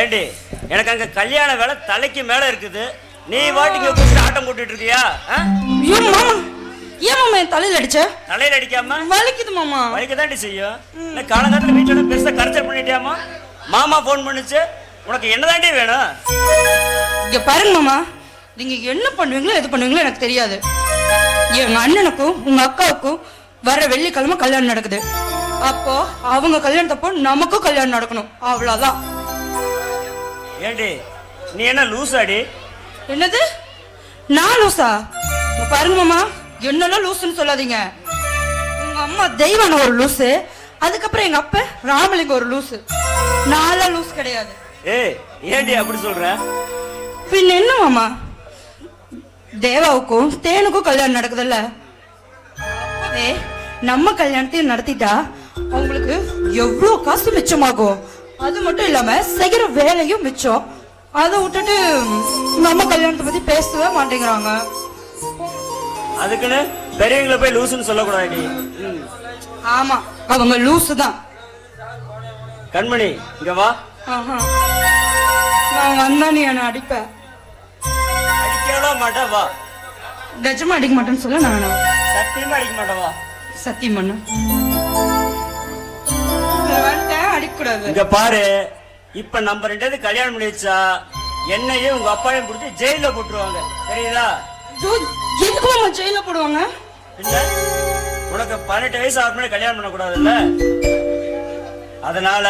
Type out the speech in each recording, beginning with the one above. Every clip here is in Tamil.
ஏண்டி எனக்கு அங்க கல்யாண வேலை தலைக்கு மேல இருக்குது. நீ வாட்டிங்க கூப்பிட்டு ஆட்டம் போட்டுட்டு இருக்கியா? ஏன் மாமா என் தலையில அடிச்ச? தலையில அடிக்காம? வலிக்குது மாமா. வலிக்க செய்யும்? நான் காலங்காலத்துல வீட்டுல பெருசா கரைச்சல் பண்ணிட்டியாமா? மாமா போன் பண்ணுச்சு. உனக்கு என்னதாண்டி வேணும்? இங்க பாருங்க மாமா. நீங்க என்ன பண்ணுவீங்களோ எது பண்ணுவீங்களோ எனக்கு தெரியாது. எங்க அண்ணனுக்கும் உங்க அக்காவுக்கும் வர வெள்ளிக்கிழமை கல்யாணம் நடக்குது. அப்போ அவங்க கல்யாணத்தப்போ நமக்கும் கல்யாணம் நடக்கணும். அவ்வளவுதான். ஏண்டி நீ என்ன லூசாடி? என்னது? நான் லூசா? பாருங்க மாமா என்னெல்லாம் லூசுன்னு சொல்லாதீங்க. உங்க அம்மா தெய்வான ஒரு லூசு அதுக்கப்புறம் எங்க அப்பா ராமலிங்க ஒரு லூசு. நான்லாம் லூஸ் கிடையாது. ஏய் ஏண்டி அப்படி சொல்ற? பின்ன என்ன மாமா? தேவாவுக்கும் தேனுக்கும் கல்யாணம் நடக்குதுல்ல? அப்பவே நம்ம கல்யாணத்தையும் நடத்திட்டா அவங்களுக்கு எவ்வளவு காசு மிச்சமாகும்? அது மட்டும் இல்லாம செய்யற வேலையும் மிச்சம். அதை விட்டுட்டு நம்ம கல்யாணத்தை பத்தி பேசவே மாட்டேங்கிறாங்க. அதுக்குன்னு பெரியவங்களை போய் லூசுன்னு சொல்லக்கூடாது ம் ஆமா அவங்க லூசு தான். கண்மணி இங்க வா. நான் வந்தா நீ என்ன அடிப்ப. மாட்டா வா நிஜமா அடிக்க மாட்டேன்னு சொல்ல நான்? சத்தியமா அடிக்க மாட்டா வா சத்தியம் பண்ணு. அடிக்கக்கூடாது. இங்க பாரு இப்ப நம்ம ரெண்டு பேரும் கல்யாணம் பண்ணி வச்சா என்னையும் உங்க அப்பாவையும் பிடிச்சி ஜெயில போட்டுருவாங்க. தெரியுதா? ஐயோ, எதுக்கு மாமா ஜெயில போடுவாங்க? இல்ல உனக்கு பதினெட்டு வயசு ஆகும் முன்னாடி கல்யாணம் பண்ணக்கூடாதுல்ல? அதனால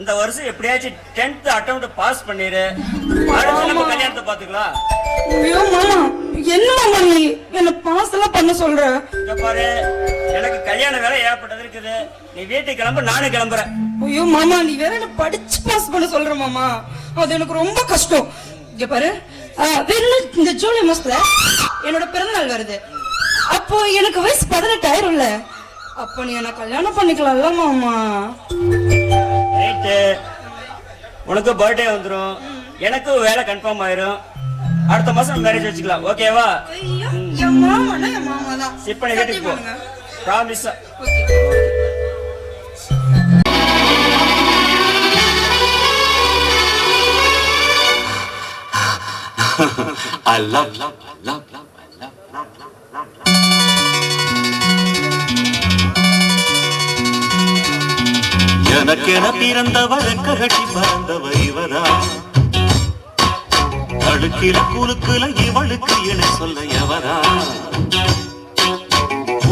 இந்த வருஷம் எப்படியாச்சும் டென்த் அட்டம் பாஸ் பண்ணிரு. அடுத்து நம்ம கல்யாணத்தை பாத்துக்கலாம் ஐயோ மாமா என்ன மாமா நீ? என்ன பாஸ் எல்லாம் பண்ண சொல்ற? இங்க பாரு எனக்கு கல்யாண வேலை ஏற்பட்டது இருக்குது. நீ வீட்டுக்கு கிளம்பு நானும் கிளம்புறேன். ஐயோ மாமா நீ வேற என்ன படிச்சு பாஸ் பண்ண சொல்ற மாமா? அது எனக்கு ரொம்ப கஷ்டம். இங்க பாரு வேற இந்த ஜூலை மாசத்துல என்னோட பிறந்தநாள் வருது. அப்போ எனக்கு வயசு பதினெட்டு ஆயிரும்ல அப்போ நீ என்ன கல்யாணம் பண்ணிக்கலாம்ல மாமா? ரைட்டு உனக்கு பர்த்டே வந்துரும். எனக்கும் வேலை கன்ஃபார்ம் ஆயிரும். அடுத்த மாசம் மேரேஜ் வச்சுக்கலாம். ஓகேவா ஐயோ என் மாமானா என் மாமா தான் சிப் பண்ணி வீட்டுக்கு போ. Promise I love, love, love, எனக்கென பிறந்தவள் கட்டி பறந்தவர் இவரா அழுக்கில குழுக்குல இவளுக்கு என சொல்ல எவரா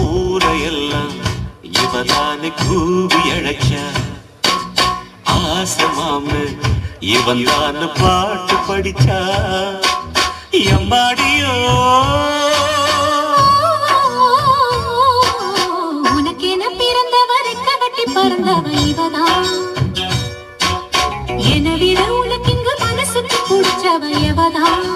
ஊரையெல்லாம் இவதானு கூவி அழைச்ச. ஆசமாமு இவன் தான் பாட்டு படிச்சா? எம்மாடியோ? பறந்தவ இவதான் என விட உனக்கு இங்கு மனசுக்கு பிடிச்சவ எவதான்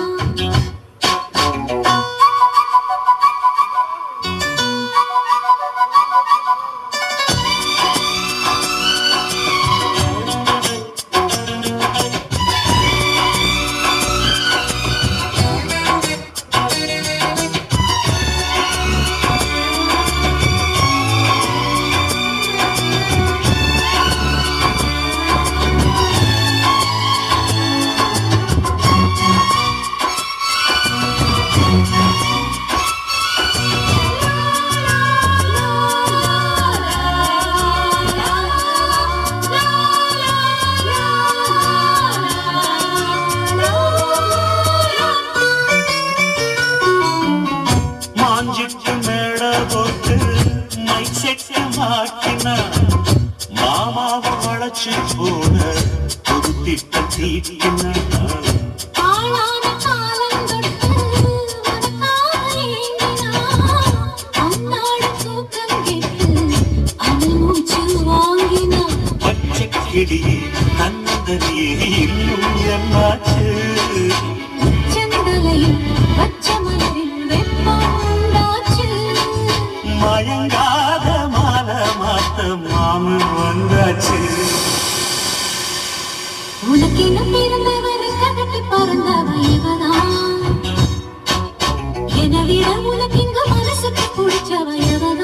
இன்னும் என்னாச்சு? உச்சந்தலையில் பச்சை மலரின் வெப்பம் உண்டாச்சு. மயங்காத மாலை மாத்த மாமு வந்தாச்சு உனக்கென பிறந்தவர் கட்டி பறந்தவ இவதான். என விட உனக்கு இங்கு மனசுக்கு பிடிச்சவ எவதான்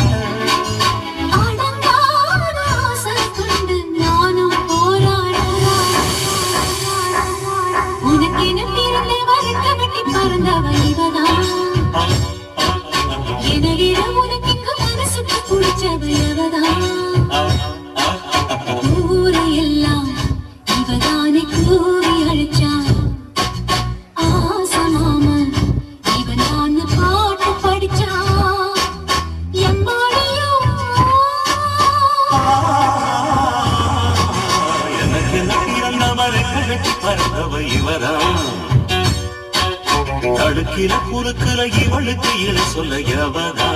பறந்தவ இவரா தடுக்கில குறுக்கில இவளுக்கு இழ சொல்ல எவரா